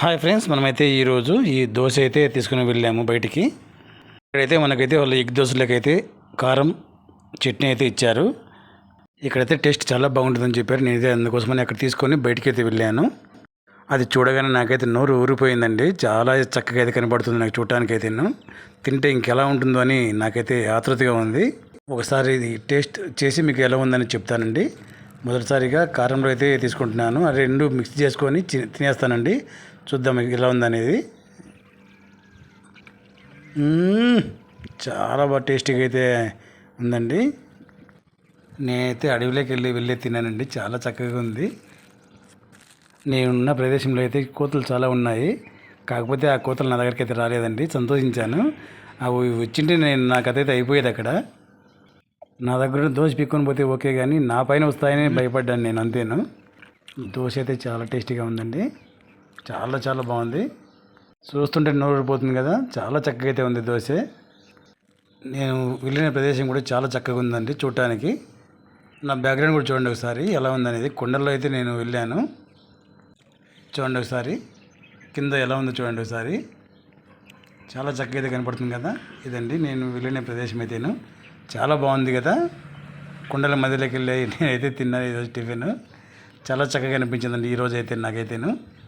Hi friends మనమైతే ఈరోజు ఈ దోశ అయితే తీసుకుని వెళ్ళాము బయటికి. ఇక్కడైతే మనకైతే వాళ్ళ ఎగ్ దోశలకైతే కారం చట్నీ అయితే ఇచ్చారు. ఇక్కడైతే టేస్ట్ చాలా బాగుంటుందని చెప్పారు. నేనైతే అందుకోసమని అక్కడ తీసుకొని బయటికి అయితే వెళ్ళాను. అది చూడగానే నాకైతే నోరు ఊరిపోయిందండి. చాలా చక్కగా అయితే కనబడుతుంది నాకు చూడటానికి అయితే తింటే ఇంకెలా ఉంటుందో అని నాకైతే ఆతృతగా ఉంది. ఒకసారి ఇది టేస్ట్ చేసి మీకు ఎలా ఉందని చెప్తానండి. మొదటిసారిగా కారంలో అయితే తీసుకుంటున్నాను. రెండు మిక్స్ చేసుకొని తినేస్తానండి. చూద్దాం ఎలా ఉందనేది. చాలా బాగా టేస్టీగా అయితే ఉందండి. నేనైతే అడవిలోకి వెళ్ళి వెళ్ళి తిన్నానండి చాలా చక్కగా ఉంది. నేనున్న ప్రదేశంలో అయితే కోతులు చాలా ఉన్నాయి. కాకపోతే ఆ కోతలు నా దగ్గరికి అయితే రాలేదండి సంతోషించాను. అవి వచ్చింటే నేను నాకైతే అయిపోయేది అక్కడ. నా దగ్గర దోశ పిక్కొని పోతే ఓకే కానీ నా పైన వస్తాయని భయపడ్డాను నేను అంతేను. దోశ అయితే చాలా టేస్టీగా ఉందండి. చాలా చాలా బాగుంది. చూస్తుంటే నోరు పోతుంది కదా. చాలా చక్కగా అయితే ఉంది దోశ. నేను వెళ్ళిన ప్రదేశం కూడా చాలా చక్కగా ఉందండి చూడటానికి. నా బ్యాక్గ్రౌండ్ కూడా చూడండి ఒకసారి ఎలా ఉందనేది. కొండల్లో అయితే నేను వెళ్ళాను. చూడండి ఒకసారి కింద ఎలా ఉందో చూడండి ఒకసారి. చాలా చక్కగా అయితే కనపడుతుంది కదా. ఇదండి నేను వెళ్ళిన ప్రదేశం అయితేను. చాలా బాగుంది కదా. కొండల మధ్యలోకి వెళ్ళి నేనైతే తిన్నాను ఈరోజు టిఫిన్. చాలా చక్కగా అనిపించిందండి ఈరోజు అయితే నాకైతేను.